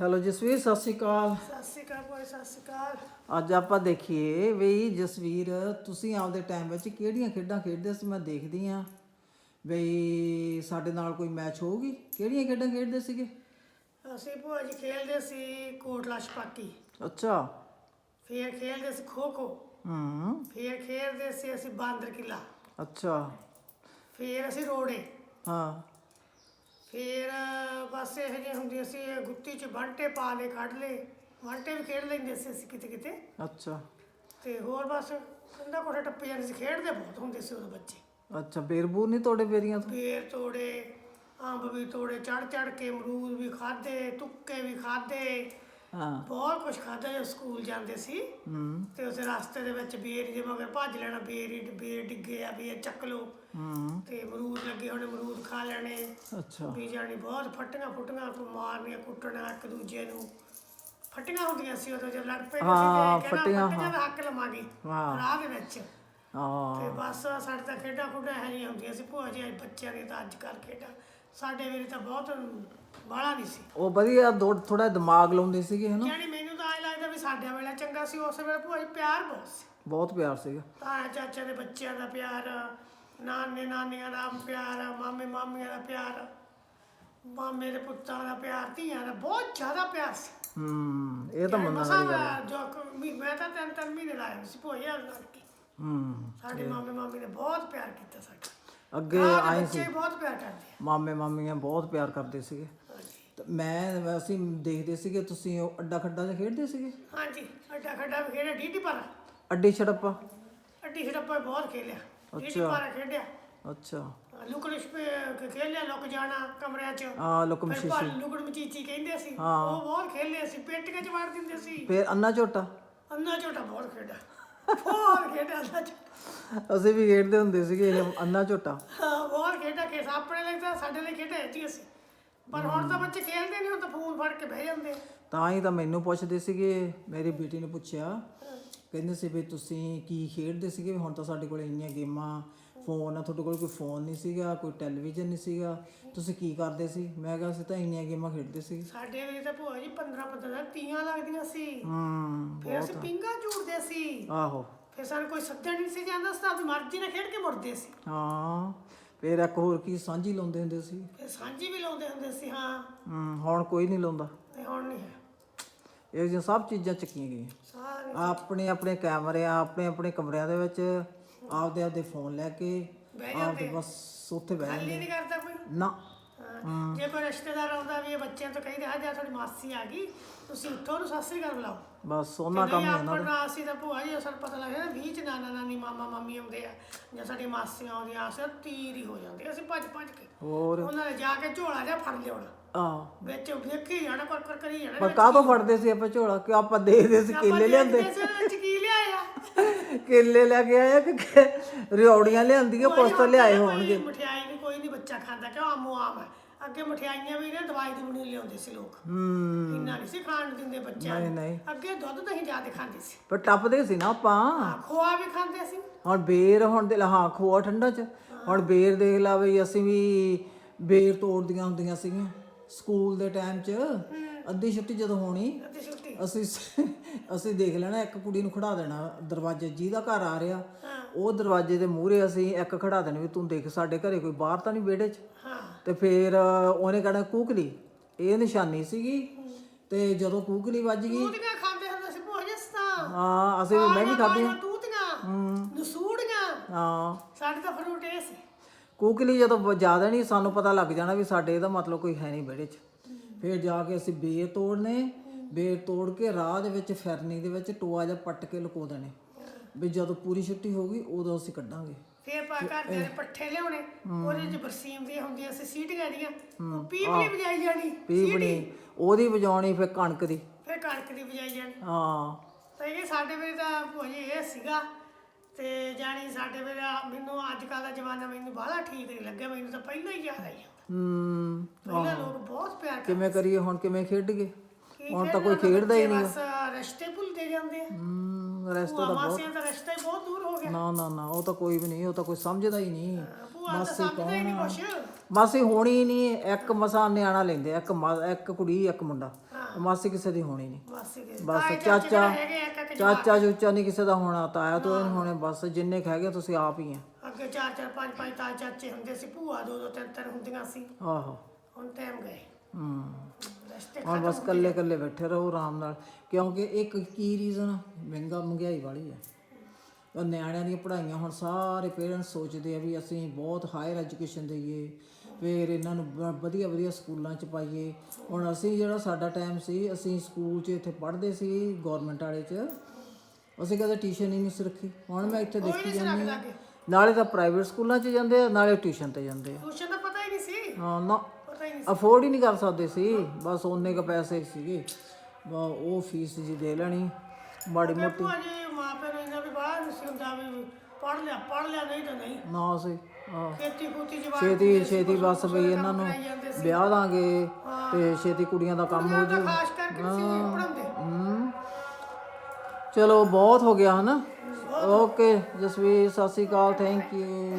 Hello Jasvir ਸਤਿ ਸ਼੍ਰੀ ਅਕਾਲ। ਸਤਿ ਸ਼੍ਰੀ ਅਕਾਲ ਭਾਈ ਸਤਿ ਸ਼੍ਰੀ ਅਕਾਲ। ਅੱਜ ਆਪਾਂ ਦੇਖੀਏ ਵੀ ਜਸਵੀਰ ਤੁਸੀਂ ਆਪਦੇ ਟਾਈਮ ਵਿੱਚ ਕਿਹੜੀਆਂ ਖੇਡਾਂ ਖੇਡਦੇ ਸੀ? ਮੈਂ ਦੇਖਦੀ ਆ ਵੀ ਸਾਡੇ ਨਾਲ ਕੋਈ ਮੈਚ ਹੋਊਗੀ। ਕਿਹੜੀਆਂ ਖੇਡਾਂ ਖੇਡਦੇ ਸੀਗੇ? ਅਸੀਂ ਭੂਆ ਜੀ ਖੇਡਦੇ ਸੀ ਕੋਟਲਾ ਛਪਾਕੀ। ਅੱਛਾ। ਫੇਰ ਖੇਡਦੇ ਸੀ ਖੋ ਖੋ। ਹੂੰ। ਫੇਰ ਖੇਡਦੇ ਸੀ ਅਸੀਂ ਬਾਂਦਰ ਕਿਲਾ ਅੱਛਾ। ਫੇਰ ਅਸੀਂ ਰੋੜੇ। ਹਾਂ। ਫੇਰ ਬਸ ਇਹ ਜਿਹੇ ਹੁੰਦੀਆਂ ਸੀ ਇਹ ਗੁੱਤੀ 'ਚ ਬੰਟੇ ਪਾ ਲੈ ਕੱਢ ਲੈ ਬੰਟੇ ਵੀ ਖੇਡ ਲੈਂਦੇ ਸੀ ਅਸੀਂ ਕਿਤੇ ਕਿਤੇ। ਅੱਛਾ। ਤੇ ਹੋਰ ਬਸ ਕੰਦਾ ਕੋਠੇ ਟੱਪੇ ਜਾਂਦੇ ਸੀ ਖੇਡਦੇ ਬਹੁਤ ਹੁੰਦੇ ਸੀ ਉਦੋਂ ਬੱਚੇ। ਅੱਛਾ ਬੇਰਬੂਰ ਨਹੀਂ ਤੁਹਾਡੇ ਬੇਰੀਆਂ ਤੋਂ? ਫੇਰ ਤੋੜੇ ਅੰਬ ਵੀ ਤੋੜੇ ਚੜ ਚੜ ਕੇ ਅਮਰੂਦ ਵੀ ਖਾਦੇ ਤੁੱਕੇ ਵੀ ਖਾਦੇ ਹਾਂ। ਬਹੁਤ ਕੁਝ ਖਾਦਾ ਜਦੋਂ ਸਕੂਲ ਜਾਂਦੇ ਸੀ। ਹੂੰ। ਤੇ ਉਸ ਰਸਤੇ ਦੇ ਵਿੱਚ ਬੇਰ ਜੇ ਮਗਰ ਭੱਜ ਲੈਣਾ ਬੇਰ ਹੀ ਬੇਰ ਡਿੱਗੇ ਆ ਬੇਰ ਚੱਕ ਲਓ। ਹੂੰ। ਤੇ ਅਮਰੂਦ ਲੱਗੇ ਹੋਣੇ ਅਮਰੂਦ ਖਾ ਲੈਣੇ। ਅੱਛਾ। ਵੀ ਜਾਣੀ ਬਹੁਤ ਫੱਟੀਆਂ ਫੁੱਟੀਆਂ ਕੋ ਮਾਰਨੀਆਂ ਕੁੱਟਣਾ ਇੱਕ ਦੂਜੇ ਨੂੰ। ਫੱਟੀਆਂ ਹੁੰਦੀਆਂ ਸੀ ਉਦੋਂ ਜਦ ਲੜ ਪਏ ਹਾਂ, ਫੱਟੀਆਂ, ਫੱਟੀਆਂ ਦਾ ਹੱਕ ਲਵਾਂਗੇ ਹਾਂ। ਰਾਹ ਦੇ ਵਿੱਚ। ਹਾਂ। ਤੇ ਬਸ ਸਾਡੇ ਤਾਂ ਖੇਡਾਂ ਖੁੱਡਾਂ ਹੈ ਨਹੀਂ ਹੁੰਦੀਆਂ ਸੀ ਭੂਆ ਜੀ ਬੱਚਿਆਂ ਦੀ ਤਾਂ ਅੱਜ ਕੱਲ੍ਹ ਖੇਡਾਂ ਸਾਡੇ ਵੇਲੇ ਤਾਂ ਬਹੁਤ ਬਾਹਲਾ ਨਹੀਂ ਸੀ। ਉਹ ਵਧੀਆ ਥੋੜਾ ਦਿਮਾਗ ਲਾਉਂਦੇ ਸੀਗੇ ਹਨਾ? ਯਾਨੀ ਮੈਨੂੰ ਤਾਂ ਐਂ ਲੱਗਦਾ ਵੀ ਸਾਡੇ ਵੇਲੇ ਚੰਗਾ ਸੀ ਉਸ ਵੇਲੇ ਭੂਆ ਜੀ ਪਿਆਰ ਬਹੁਤ ਸੀ। ਬਹੁਤ ਪਿਆਰ ਸੀਗਾ। ਤਾਇਆ ਚਾਚਾ ਦੇ ਬੱਚਿਆਂ ਦਾ ਪਿਆਰ ਨਾਨੇ ਨਾਨੀਆਂ ਦਾ ਪਿਆਰ ਮਾਮੇ ਮਾਮੀਆਂ ਦਾ ਪਿਆਰ ਮਾਮੇ ਦੇ ਪੁੱਤਾਂ ਦਾ ਪਿਆਰ ਧੀਆਂ ਦਾ ਬਹੁਤ ਜ਼ਿਆਦਾ ਪਿਆਰ ਸੀ। ਹੂੰ ਇਹ ਤਾਂ ਮੰਨਣ ਵਾਲੀ ਗੱਲ ਜੋ ਕ- ਮੈਂ ਤਾਂ ਤਿੰਨ ਤਿੰਨ ਮਹੀਨੇ ਲਾਏ ਸੀ ਭੋਇਆ ਲੜਕੀ ਹੂੰ ਸਾਡੇ ਮਾਮੇ ਮਾਮੀ ਨੇ ਬਹੁਤ ਪਿਆਰ ਕੀਤਾ ਸਾਡਾ ਅੱਗੇ ਆਏ ਬੱਚੇ ਵੀ ਬਹੁਤ ਪਿਆਰ ਕਰਦੇ ਮਾਮੇ ਮਾਮੀਆਂ ਬਹੁਤ ਪਿਆਰ ਕਰਦੇ ਸੀਗੇ। ਆ ਹਾਂਜੀ। ਤੇ ਮੈਂ ਅਸੀਂ ਦੇਖਦੇ ਸੀਗੇ ਤੁਸੀਂ ਉਹ ਅੱਡਾ ਖੱਡਾ ਜਿਹਾ ਖੇਡਦੇ ਸੀਗੇ? ਹਾਂਜੀ ਅੱਡਾ ਖੱਡਾ ਵੀ ਖੇਡਿਆ ਡੀਟੀ ਪਰ ਅੱਡੀ ਛੜੱਪਾ। ਅੱਡੀ ਛੜੱਪਾ ਬਹੁਤ ਖੇਲਿਆ ਖੇਡਿਆ? ਅੱਛਾ। ਲੁਕਣ ਛਪੇ ਖੇਲਿਆ ਲੁਕ ਜਾਣਾ ਕਮਰਿਆਂ 'ਚ। ਆ ਲੁਕਮ ਫਿਰ ਭਾ ਲੁਕਣ ਮਚੀਚੀ ਕਹਿੰਦੇ ਸੀ ਹਾਂ। ਉਹ ਬਹੁਤ ਖੇਲੇ ਸੀ ਪੇਟੀਆਂ 'ਚ ਵੜ ਦਿੰਦੇ ਸੀ। ਫੇਰ ਅੰਨਾ ਝੋਟਾ? ਅੰਨਾ ਝੋਟਾ ਬਹੁਤ ਖੇਡਾ ਬਹੁਤ ਖੇਡਾ ਅੰਨਾ ਝੋਟਾ। ਅਸੀਂ ਵੀ ਖੇਡਦੇ ਹੁੰਦੇ ਸੀਗੇ ਇਹ ਅੰਨਾ ਝੋਟਾ। ਹਾਂ, ਬਹੁਤ ਖੇਡਾ ਕੇ ਆਪਣੇ ਲਈ ਤਾਂ ਸਾਡੇ ਲਈ ਖੇਡਾ ਇੱਥੇ ਸੀ ਪਰ ਹੁਣ ਤਾਂ ਬੱਚੇ ਖੇਡਦੇ ਨਹੀਂ ਹੁਣ ਤਾਂ ਫੋਨ ਫੜ ਕੇ ਬਹਿ ਜਾਂਦੇ ਤਾਂ ਹੀ ਤਾਂ ਮੈਨੂੰ ਪੁੱਛਦੇ ਸੀਗੇ ਮੇਰੀ ਬੇਟੀ ਨੇ ਪੁੱਛਿਆ ਕਹਿੰਦੇ ਸੀ ਵੀ ਤੁਸੀਂ ਕੀ ਖੇਡਦੇ ਸੀਗੇ? ਹੁਣ ਤਾਂ ਸਾਡੇ ਕੋਲ ਇੰਨੀਆਂ ਗੇਮਾਂ ਫੋਨ ਆ ਤੁਹਾਡੇ ਕੋਲ ਕੋਈ ਫੋਨ ਨਹੀਂ ਸੀਗਾ ਕੋਈ ਟੈਲੀਵਿਜ਼ਨ ਨਹੀਂ ਸੀਗਾ। ਤੁਸੀਂ ਕੀ ਕਰਦੇ ਸੀ? ਮੈਂ ਕਿਹਾ ਅਸੀਂ ਤਾਂ ਇੰਨੀਆਂ ਗੇਮਾਂ ਖੇਡਦੇ ਸੀ। ਸਾਡੇ ਵੇਲੇ ਤਾਂ ਭੂਆ ਜੀ 15 15 ਤੀਆਂ ਲੱਗਦੀਆਂ ਸੀ। ਹੂੰ ਫਿਰ ਅਸੀਂ ਪਿੰਗਾ ਝੂੜਦੇ ਸੀ। ਆਹੋ। ਫਿਰ ਸਾਨੂੰ ਕੋਈ ਸੱਦਣ ਨਹੀਂ ਸੀ ਜਾਂਦਾ ਸੀ ਤਾਂ ਆਪਣੀ ਮਰਜ਼ੀ ਨਾਲ ਖੇਡ ਕੇ ਮੁੜਦੇ ਸੀ। ਹਾਂ ਫੇਰ ਇੱਕ ਹੋਰ ਕੀ ਸਾਂਝੀ ਲਾਉਂਦੇ ਹੁੰਦੇ ਸੀ? ਫਿਰ ਸਾਂਝੀ ਵੀ ਲਾਉਂਦੇ ਹੁੰਦੇ ਸੀ ਹਾਂ। ਹੂੰ ਹੁਣ ਕੋਈ ਨਹੀਂ ਲਾਉਂਦਾ। ਤੇ ਹੁਣ ਨਹੀਂ ਇਹ ਜਿਹੀਆਂ ਸਭ ਚੀਜ਼ਾਂ ਚੱਕੀਆਂ ਗਈਆਂ। ਸਾਰੇ ਆਪਣੇ ਆਪਣੇ ਕੈਮਰੇ ਆਪਣੇ ਆਪਣੇ ਕਮਰਿਆਂ ਦੇ ਵਿੱਚ ਆਪਦੇ ਆਪਦੇ ਫੋਨ ਲੈ ਕੇ ਆਪਦੇ ਬਸ ਉੱਥੇ ਬਹਿ ਖਾਲੀ ਨਹੀਂ ਕਰਦਾ ਕੋਈ। ਨਾ। ਹਾਂ, ਜੇ ਕੋਈ ਰਿਸ਼ਤੇਦਾਰ ਆਉਂਦਾ ਵੀ ਇਹ ਬੱਚਿਆਂ ਤੋਂ ਕਹਿੰਦੇ ਆ ਜਾ ਤੁਹਾਡੀ ਮਾਸੀ ਆ ਗਈ ਤੁਸੀਂ ਉੱਠੋ ਉਹਨੂੰ ਸਤਿ ਸ੍ਰੀ ਅਕਾਲ ਬੁਲਾਓ। ਬਸ ਉਹਨਾਂ ਕੰਮ ਨਹੀਂ ਹੀ ਉਹਨਾਂ ਆਪਣਾ ਅਸੀਂ ਤਾਂ ਭੂਆ ਜੀ ਸਾਨੂੰ ਪਤਾ ਲੱਗਦਾ ਨਾ 20 ਚ ਨਾਨਾ ਨਾਨੀ ਮਾਮਾ ਮਾਮੀ ਆਉਂਦੇ ਆ ਜਾਂ ਸਾਡੀ ਮਾਸੀਆਂ ਆਉਂਦੀਆਂ ਅਸੀਂ ਤੀਰ ਹੀ ਹੋ ਜਾਂਦੇ ਅਸੀਂ ਭੱਜ ਭੱਜ ਕੇ ਹੋਰ। ਉਹਨਾਂ ਨੇ ਜਾ ਕੇ ਝੋਲਾ ਜਿਹਾ ਫੜ ਲਿਆਉਣਾ। ਆ ਵਿੱਚ ਵੇਖੀ ਜਾਣਾ ਕਰ ਕਰ ਕਰੀ ਜਾਣਾ ਪਰ ਕਾਹਤੋਂ ਫੜਦੇ ਸੀ ਆਪਾਂ ਝੋਲਾ? ਕਿ ਆਪਾਂ ਦੇਖਦੇ ਸੀ ਕੇਲੇ ਲਿਆਂਦੇ? ਇਸ ਵਿੱਚ ਕੀ ਲਿਆਇਆ? ਕੇਲੇ ਲੈ ਕੇ ਆਇਆ ਕਿ ਕਿ ਰਿਉੜੀਆਂ ਲਿਆਂਦੀਆਂ ਕੁਛ ਤਾਂ ਲਿਆਏ ਹੋਣਗੇ ਕੋਈ ਮਠਿਆਈ ਵੀ ਕੋਈ ਨਹੀਂ ਬੱਚਾ ਖਾਂਦਾ ਕਿਉਂ ਆਮੋ ਆਮ ਹੈ ਅੱਗੇ ਮਠਿਆਈਆਂ ਵੀ ਨੇ ਦਵਾਈ ਦੀ ਬਣੀ ਲਿਆਉਂਦੇ ਸੀ ਲੋਕ। ਹੂੰ। ਇੰਨਾ ਨਹੀਂ ਸੀ ਖਾਣ ਦਿੰਦੇ ਬੱਚਿਆਂ ਨਹੀਂ ਨਹੀਂ। ਅੱਗੇ ਦੁੱਧ ਦਹੀਂ ਜ਼ਿਆਦਾ ਖਾਂਦੇ ਸੀ। ਪਰ ਟੱਪਦੇ ਸੀ ਨਾ ਆਪਾਂ। ਹਾਂ, ਖੋਆ ਵੀ ਖਾਂਦੇ ਸੀ। ਹੁਣ ਬੇਰ ਹੁਣ ਦੇ ਹਾਂ ਖੋਆ ਠੰਡਾ ਚ। ਹੁਣ ਬੇਰ ਦੇਖ ਲਾ ਅਸੀਂ ਵੀ ਬੇਰ ਤੋੜਦੀਆਂ ਹੁੰਦੀਆਂ ਸੀਗੀਆਂ। ਸਕੂਲ ਦੇ ਟਾਈਮ 'ਚ ਅੱਧੀ ਛੁੱਟੀ ਜਦੋਂ ਹੋਣੀ ਅੱਧੀ ਛੁੱਟੀ। ਅਸੀਂ ਅਸੀਂ ਦੇਖ ਲੈਣਾ ਇੱਕ ਕੁੜੀ ਨੂੰ ਖੜਾ ਦੇਣਾ ਦਰਵਾਜ਼ੇ ਜਿਹਦਾ ਘਰ ਆ ਰਿਹਾ ਉਹ ਦਰਵਾਜ਼ੇ ਦੇ ਮੂਹਰੇ ਅਸੀਂ ਇੱਕ ਖੜਾ ਦੇਣੀ ਵੀ ਤੂੰ ਦੇਖ ਸਾਡੇ ਘਰੇ ਕੋਈ ਬਾਹਰ ਤਾਂ ਨਹੀਂ ਵਿਹੜੇ 'ਚ? ਤੇ ਫਿਰ ਉਹਨੇ ਕਹਿਣਾ ਕੂਕਲੀ ਇਹ ਨਿਸ਼ਾਨੀ ਸੀਗੀ ਤੇ ਜਦੋਂ ਕੂਕਲੀ ਵੱਜ ਗਈ ਤੂਤੀਆਂ ਖਾਂਦੇ ਹੁੰਦੇ ਸੀ ਭੋਜ ਤਾਂ ਹਾਂ ਅਸੀਂ ਮੈਂ ਵੀ ਖਾਧੀ ਤੂਤੀਆਂ ਨਸੂੜੀਆਂ ਹਾਂ। ਸਾਡੇ ਤਾਂ ਫਰੂਟ ਇਹ ਸੀ। ਕੂਕਲੀ ਜਦੋਂ ਜ਼ਿਆਦਾ ਨਹੀਂ ਸਾਨੂੰ ਪਤਾ ਲੱਗ ਜਾਣਾ ਵੀ ਸਾਡੇ ਇਹਦਾ ਮਤਲਬ ਕੋਈ ਹੈ ਨਹੀਂ ਵਿਹੜੇ 'ਚ। ਫਿਰ ਜਾ ਕੇ ਅਸੀਂ ਬੇਰ ਤੋੜਨੇ ਬੇਰ ਤੋੜ ਕੇ ਰਾਹ ਦੇ ਵਿੱਚ ਫਿਰਨੀ ਦੇ ਵਿੱਚ ਟੋਆ ਜਿਹਾ ਪੱਟ ਕੇ ਲੁਕੋ ਦੇਣੇ। ਵੀ ਜਦੋਂ ਪੂਰੀ ਛੁੱਟੀ ਹੋਊਗੀ ਉਦੋਂ ਅਸੀਂ ਕੱਢਾਂਗੇ। ਫੇਰ ਪਾ ਘਰ ਦੇ ਪੱਠੇ ਲਿਆਉਣੇ ਉਹਦੇ ਚ ਬਰਸੀਮ ਦੀਆਂ ਹੁੰਦੀਆਂ ਸੀ ਸੀਟੀਆਂ ਦੀਆਂ ਉਹ ਪੀਪਲੀ ਵਜਾਈ ਜਾਣੀ ਪੀਪਣੀ ਉਹਦੀ ਵਜਾਉਣੀ ਫਿਰ ਕਣਕ ਦੀ। ਫੇਰ ਕਣਕ ਦੀ ਵਜਾਈ ਜਾਣੀ। ਹਾਂ। ਤਾਂ ਇਹ ਸਾਡੇ ਵੇਲੇ ਤਾਂ ਭੋਜੀ ਇਹ ਸੀਗਾ ਜਾਣੀ ਸਾਡੇ ਵੇਲੇ ਆ- ਮੈਨੂੰ ਅੱਜ ਕੱਲ ਦਾ ਜ਼ਮਾਨਾ ਮੈਨੂੰ ਬਾਹਲਾ ਠੀਕ ਨਹੀਂ ਲੱਗਿਆ ਮੈਨੂੰ ਤਾਂ ਪਹਿਲਾਂ ਹੀ ਯਾਦ ਆਈ ਜਾਂਦਾ ਹੂੰ ਪਹਿਲਾਂ ਲੋਕ ਬਹੁਤ ਪਿਆਰ ਕਰਦੇ ਕਿਵੇਂ ਕਰੀਏ ਹੁਣ ਕਿਵੇਂ ਖੇਡੀਏ ਕੀ ਹੁਣ ਤਾਂ ਕੋਈ ਖੇਡਦਾ ਹੀ ਨਹੀਂ ਬਸ ਰਸਤੇ ਭੁੱਲਦੇ ਜਾਂਦੇ ਆ। ਹੂੰ ਰੈਸਟ ਭੂਆ ਮਾਸੀਆਂ ਦਾ ਰਸਤਾ ਹੀ ਬਹੁਤ ਦੂਰ ਹੋ ਗਿਆ। ਨਾ ਨਾ ਨਾ ਉਹ ਤਾਂ ਕੋਈ ਵੀ ਨਹੀਂ ਉਹ ਤਾਂ ਕੋਈ ਸਮਝਦਾ ਹੀ ਨਹੀਂ। ਭੂਆ ਤਾਂ ਸਮਝਦਾ ਹੀ ਨਹੀਂ ਕੁਛ। ਮਾਸੀ ਹੋਣੀ ਨਹੀਂ ਇੱਕ ਮਸਾ ਨਿਆਣਾ ਲੈਂਦੇ ਆ, ਇੱਕ ਮ- ਇੱਕ ਕੁੜੀ ਇੱਕ ਮੁੰਡਾ। ਮਾਸੀ ਕਿਸੇ ਦੀ ਹੋਣੀ ਨਹੀਂ। ਮਾਸੀ ਬਸ ਚਾਚੇ ਚਾਚਾ ਚਾਚਾ ਨਹੀਂ ਕਿਸੇ ਦਾ ਹੋਣਾ ਤਾਇਆ ਤੋਂ ਨਹੀਂ ਹੋਣੇ ਬਸ ਜਿੰਨੇ ਕੁ ਹੈਗੇ ਤੁਸੀਂ ਆਪ ਹੀ ਆ। ਅੱਗੇ ਚਾਰ ਚਾਰ ਪੰਜ ਪੰਜ ਤਾਏ ਚਾਚੇ ਹੁੰਦੇ ਸੀ ਭੂਆ ਦੋ ਦੋ ਤਿੰਨ ਤਿੰਨ ਹੁੰਦੀਆਂ ਸੀ। ਆਹੋ। ਹੁਣ ਟਾਈਮ ਗਏ। ਹੂੰ। ਹੁਣ ਬਸ ਇਕੱਲੇ ਇਕੱਲੇ ਬੈਠੇ ਰਹੋ ਆਰਾਮ ਨਾਲ ਕਿਉਂਕਿ ਇੱਕ ਕੀ ਰੀਜ਼ਨ ਮਹਿੰਗਾ ਮਹਿੰਗਾਈ ਵਾਲੀ ਹੈ ਉਹ ਨਿਆਣਿਆਂ ਦੀਆਂ ਪੜ੍ਹਾਈਆਂ ਹੁਣ ਸਾਰੇ ਪੇਰੈਂਟਸ ਸੋਚਦੇ ਆ ਵੀ ਅਸੀਂ ਬਹੁਤ ਹਾਇਰ ਐਜੂਕੇਸ਼ਨ ਦਈਏ। ਫਿਰ ਇਹਨਾਂ ਨੂੰ ਬ- ਵਧੀਆ ਵਧੀਆ ਸਕੂਲਾਂ 'ਚ ਪਾਈਏ। ਹੁਣ ਅਸੀਂ ਜਿਹੜਾ ਸਾਡਾ ਟਾਈਮ ਸੀ ਅਸੀਂ ਸਕੂਲ 'ਚ ਇੱਥੇ ਪੜ੍ਹਦੇ ਸੀ ਗਵਰਨਮੈਂਟ ਵਾਲੇ 'ਚ। ਅਸੀਂ ਕਦੇ ਟਿਊਸ਼ਨ ਹੀ ਨਹੀਂ ਸੀ ਰੱਖੀ। ਹੁਣ ਮੈਂ ਇੱਥੇ ਦੇਖੀ ਜਾਂਦੀ ਹਾਂ। ਨਾਲੇ ਤਾਂ ਪ੍ਰਾਈਵੇਟ ਸਕੂਲਾਂ 'ਚ ਜਾਂਦੇ ਆ ਨਾਲੇ ਟਿਊਸ਼ਨ ਤੇ ਜਾਂਦੇ ਆ। ਟਿਊਸ਼ਨ ਦਾ ਪਤਾ ਹੀ ਨਹੀਂ ਸੀ। ਹਾਂ ਨਾ। ਪਤਾ ਹੀ ਨਹੀਂ ਅਫੋਰਡ ਹੀ ਨਹੀਂ ਕਰ ਸਕਦੇ ਸੀ। ਬਸ ਉਹਨੇ ਕ ਪੈਸੇ ਸੀਗੇ। ਬ- ਉਹ ਫੀਸ ਜੀ ਦੇ ਲੈਣੀ। ਮਾੜੀ ਮੋਟੀ। ਭੂਆ ਜੀ ਮਾਂ ਪਿਓ ਨੂੰ ਇਹਨਾਂ ਵੀ ਬਾਹਰ ਨਹੀਂ ਸੀ ਹੁੰਦਾ ਵੀ ਪੜ ਲਿਆ ਪੜ ਲਿਆ ਨਹੀਂ ਤਾਂ ਨਹੀਂ। ਨਾ ਸੀ। ਆਹ ਖੇਤੀ ਖੂਤੀ ਜਵਾਬ ਛੇਤੀ ਛੇਤੀ ਬਸ ਬਈ ਇਹਨਾਂ ਨੂੰ ਵਿਆਹ ਦਾਂਗੇ ਤੇ ਛੇਤੀ ਕੁੜੀਆਂ ਦਾ ਕੰਮ ਹੋ ਜੂ। ਖਾਸ ਕਰਕੇ ਸੀ ਪੜਾਉਂਦੇ ਹਮ। ਚਲੋ ਬਹੁਤ ਹੋ ਗਿਆ ਹਨਾ। ਓਕੇ ਜਸਵੀਰ ਸਤਿ ਸ਼੍ਰੀ ਅਕਾਲ ਥੈਂਕ ਯੂ